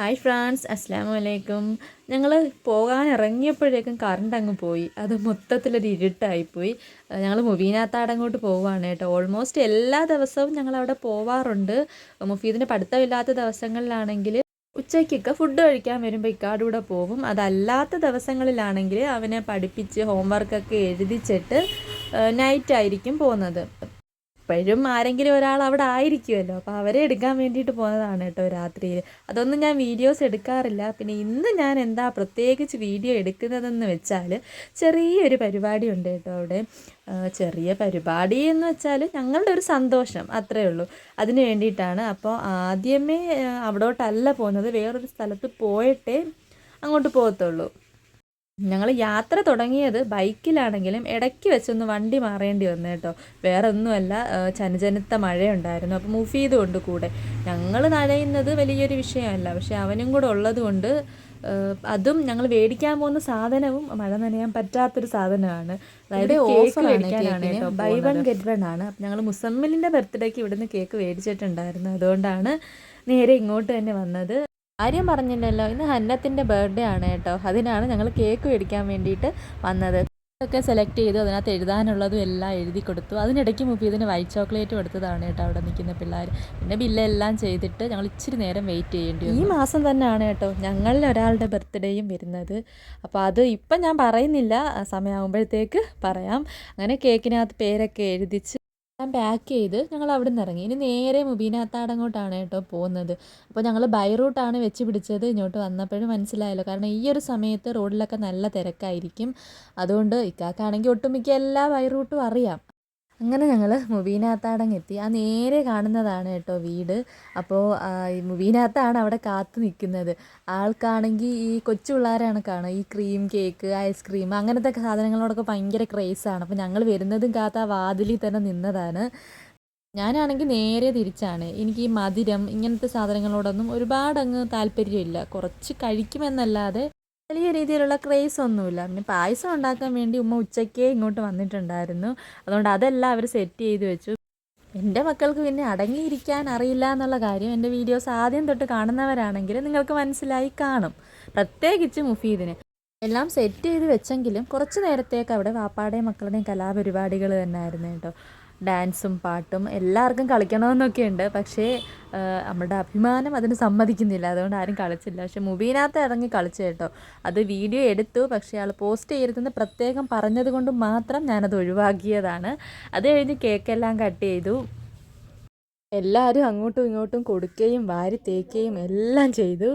Hi France അസ്സാം അലൈക്കും ഞങ്ങൾ പോകാൻ ഇറങ്ങിയപ്പോഴേക്കും കറണ്ട് അങ്ങ് പോയി. അത് മൊത്തത്തിലൊരു ഇരുട്ടായിപ്പോയി. ഞങ്ങൾ മുബീനാത്താട് അങ്ങോട്ട് പോവുകയാണ് കേട്ടോ. ഓൾമോസ്റ്റ് എല്ലാ ദിവസവും ഞങ്ങൾ അവിടെ പോവാറുണ്ട്. മുഫീദിന് പഠിത്തമില്ലാത്ത ദിവസങ്ങളിലാണെങ്കിൽ ഉച്ചയ്ക്കൊക്കെ ഫുഡ് കഴിക്കാൻ വരുമ്പോൾ ഇക്കാട് കൂടെ പോകും. അതല്ലാത്ത ദിവസങ്ങളിലാണെങ്കിൽ അവനെ പഠിപ്പിച്ച് ഹോംവർക്കൊക്കെ എഴുതിച്ചിട്ട് നൈറ്റ് ആയിരിക്കും പോകുന്നത്. എപ്പോഴും ആരെങ്കിലും ഒരാൾ അവിടെ ആയിരിക്കുമല്ലോ. അപ്പോൾ അവരെ എടുക്കാൻ വേണ്ടിയിട്ട് പോയതാണ് കേട്ടോ രാത്രിയിൽ അതൊന്നും ഞാൻ വീഡിയോസ് എടുക്കാറില്ല. പിന്നെ ഇന്ന് ഞാൻ എന്താ പ്രത്യേകിച്ച് വീഡിയോ എടുക്കുന്നതെന്ന് വെച്ചാൽ ചെറിയൊരു പരിപാടി ഉണ്ട് കേട്ടോ അവിടെ. ചെറിയ പരിപാടി എന്ന് വെച്ചാൽ ഞങ്ങളുടെ ഒരു സന്തോഷം അത്രയേ ഉള്ളൂ. അതിന് വേണ്ടിയിട്ടാണ്. അപ്പോൾ ആദ്യമേ അവിടോട്ടല്ല പോകുന്നത് വേറൊരു സ്ഥലത്ത് പോയിട്ടേ അങ്ങോട്ട് പോകത്തുള്ളൂ. ഞങ്ങൾ യാത്ര തുടങ്ങിയത് ബൈക്കിലാണെങ്കിലും ഇടയ്ക്ക് വെച്ചൊന്ന് വണ്ടി മാറേണ്ടി വന്നു കേട്ടോ. വേറെ ഒന്നുമല്ല ചനചനത്ത മഴയുണ്ടായിരുന്നു. അപ്പോൾ മുഫീദ് കൊണ്ട് കൂടെ. ഞങ്ങൾ നനയുന്നത് വലിയൊരു വിഷയമല്ല. പക്ഷെ അവനും കൂടെ ഉള്ളതുകൊണ്ട് അതും ഞങ്ങൾ മേടിക്കാൻ പോകുന്ന സാധനവും മഴ നനയാൻ പറ്റാത്തൊരു സാധനമാണ്. അതായത് ഓഫ് മേടിക്കാനാണ് കേട്ടോ ബൈ വൺ ഗെറ്റ് വൺ ആണ്. ഞങ്ങൾ മുസമ്മിലിന്റെ ബർത്ത്ഡേക്ക് ഇവിടുന്ന് കേക്ക് മേടിച്ചിട്ടുണ്ടായിരുന്നു. അതുകൊണ്ടാണ് നേരെ ഇങ്ങോട്ട് തന്നെ വന്നത്. കാര്യം പറഞ്ഞില്ലല്ലോ. ഇന്ന് ഹന്നത്തിന്റെ ബർത്ത്ഡേ ആണ് കേട്ടോ. അതിനാണ് ഞങ്ങൾ കേക്ക് മേടിക്കാൻ വേണ്ടിയിട്ട് വന്നത്. ഒക്കെ സെലക്ട് ചെയ്തു അതിനകത്ത് എഴുതാനുള്ളതും എല്ലാം എഴുതി കൊടുത്തു. അതിനിടയ്ക്ക് ഇതിന് വൈറ്റ് ചോക്ലേറ്റ് കൊടുത്തതാണ് കേട്ടോ അവിടെ നിൽക്കുന്ന പിള്ളേർ പിന്നെ ബില്ലെല്ലാം ചെയ്തിട്ട് ഞങ്ങൾ ഇച്ചിരി നേരം വെയിറ്റ് ചെയ്യേണ്ടി ഈ മാസം തന്നെയാണ് കേട്ടോ ഞങ്ങളിൽ ഒരാളുടെ ബർത്ത്ഡേയും വരുന്നത്. അപ്പോൾ അത് ഇപ്പം ഞാൻ പറയുന്നില്ല. സമയമാകുമ്പോഴത്തേക്ക് പറയാം. അങ്ങനെ കേക്കിനകത്ത് പേരൊക്കെ എഴുതിച്ച് ഞാൻ പാക്ക് ചെയ്ത് ഞങ്ങൾ അവിടെ നിന്ന് ഇറങ്ങി. ഇനി നേരെ മുബീനാത്താടങ്ങോട്ടാണ് കേട്ടോ പോകുന്നത്. അപ്പോൾ ഞങ്ങൾ ബൈ റൂട്ടാണ് വെച്ച് പിടിച്ചത് ഇങ്ങോട്ട് വന്നപ്പോഴും മനസ്സിലായല്ലോ. കാരണം ഈ ഒരു സമയത്ത് റോഡിലൊക്കെ നല്ല തിരക്കായിരിക്കും. അതുകൊണ്ട് ഇക്കാക്കാണെങ്കിൽ ഒട്ടുമിക്ക എല്ലാ ബൈ റൂട്ടും അറിയാം. അങ്ങനെ ഞങ്ങൾ മുബീനാത്താടങ്ങ് എത്തി ആ നേരെ കാണുന്നതാണ് കേട്ടോ വീട്. അപ്പോൾ മുബീനാത്താണ് അവിടെ കാത്തു നിൽക്കുന്നത്. ആൾക്കാണെങ്കിൽ ഈ കൊച്ചു പിള്ളേരാണ് കാണുക. ഈ ക്രീം കേക്ക് ഐസ്ക്രീം അങ്ങനത്തെ സാധനങ്ങളോടൊക്കെ ഭയങ്കര ക്രേസാണ് അപ്പോൾ ഞങ്ങൾ വരുന്നതും കാത്ത് ആ വാതിലിൽ തന്നെ നിന്നതാണ്. ഞാനാണെങ്കിൽ നേരെ തിരിച്ചാണ്. എനിക്ക് ഈ മധുരം ഇങ്ങനത്തെ സാധനങ്ങളോടൊന്നും ഒരുപാട് അങ്ങ് താല്പര്യമില്ല. കുറച്ച് കഴിക്കുമെന്നല്ലാതെ വലിയ രീതിയിലുള്ള ക്രേസ് ഒന്നുമില്ല. പിന്നെ പായസം ഉണ്ടാക്കാൻ വേണ്ടി ഉമ്മ ഉച്ചയ്ക്കേ ഇങ്ങോട്ട് വന്നിട്ടുണ്ടായിരുന്നു. അതുകൊണ്ട് അതെല്ലാം അവർ സെറ്റ് ചെയ്ത് വെച്ചു. എന്റെ മക്കൾക്ക് പിന്നെ അടങ്ങിയിരിക്കാൻ അറിയില്ല എന്നുള്ള കാര്യം എന്റെ വീഡിയോസ് ആദ്യം തൊട്ട് കാണുന്നവരാണെങ്കിൽ നിങ്ങൾക്ക് മനസ്സിലായി കാണും. പ്രത്യേകിച്ച് മുഫീദിന്. എല്ലാം സെറ്റ് ചെയ്ത് വെച്ചെങ്കിലും കുറച്ച് നേരത്തേക്ക് അവിടെ വാപ്പാടെയും മക്കളുടെയും കലാപരിപാടികൾ തന്നെ ആയിരുന്നു കേട്ടോ. ഡാൻസും പാട്ടും എല്ലാവർക്കും കളിക്കണമെന്നൊക്കെ ഉണ്ട് പക്ഷേ നമ്മുടെ അഭിമാനം അതിന് സമ്മതിക്കുന്നില്ല. അതുകൊണ്ട് ആരും കളിച്ചില്ല. പക്ഷെ മുബീനകത്ത് ഇറങ്ങി കളിച്ചു കേട്ടോ. അത് വീഡിയോ എടുത്തു. പക്ഷേ ആൾ പോസ്റ്റ് ചെയ്യരുതെന്ന് പ്രത്യേകം പറഞ്ഞതുകൊണ്ട് മാത്രം ഞാനത് ഒഴിവാക്കിയതാണ്. അത് കഴിഞ്ഞ് കേക്കെല്ലാം കട്ട് ചെയ്തു. എല്ലാവരും അങ്ങോട്ടും ഇങ്ങോട്ടും കൊടുക്കുകയും വാരി തേക്കുകയും എല്ലാം ചെയ്തു.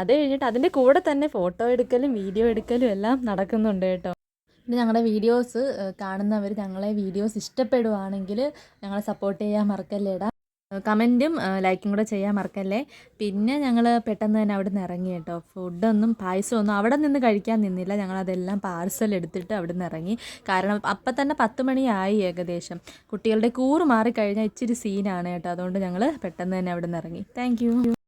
അത് കഴിഞ്ഞിട്ട് അതിന്റെ കൂടെ തന്നെ ഫോട്ടോ എടുക്കലും വീഡിയോ എടുക്കലും എല്ലാം നടക്കുന്നുണ്ട് കേട്ടോ. പിന്നെ ഞങ്ങളുടെ വീഡിയോസ് കാണുന്നവർ ഞങ്ങളെ വീഡിയോസ് ഇഷ്ടപ്പെടുവാണെങ്കിൽ ഞങ്ങളെ സപ്പോർട്ട് ചെയ്യാൻ മറക്കല്ലേടാ കമന്റും ലൈക്കും കൂടെ ചെയ്യാൻ മറക്കല്ലേ. പിന്നെ ഞങ്ങൾ പെട്ടെന്ന് തന്നെ അവിടെ നിന്ന് ഇറങ്ങി കേട്ടോ. ഫുഡൊന്നും പായസമൊന്നും അവിടെ നിന്ന് കഴിക്കാൻ നിന്നില്ല. ഞങ്ങളതെല്ലാം പാർസൽ എടുത്തിട്ട് അവിടെ നിന്ന് ഇറങ്ങി. കാരണം അപ്പം തന്നെ പത്ത് മണിയായി ഏകദേശം. കുട്ടികളുടെ കൂറ് മാറിക്കഴിഞ്ഞാൽ ഇച്ചിരി സീനാണ് കേട്ടോ. അതുകൊണ്ട് ഞങ്ങൾ പെട്ടെന്ന് തന്നെ അവിടെ നിന്ന് ഇറങ്ങി താങ്ക്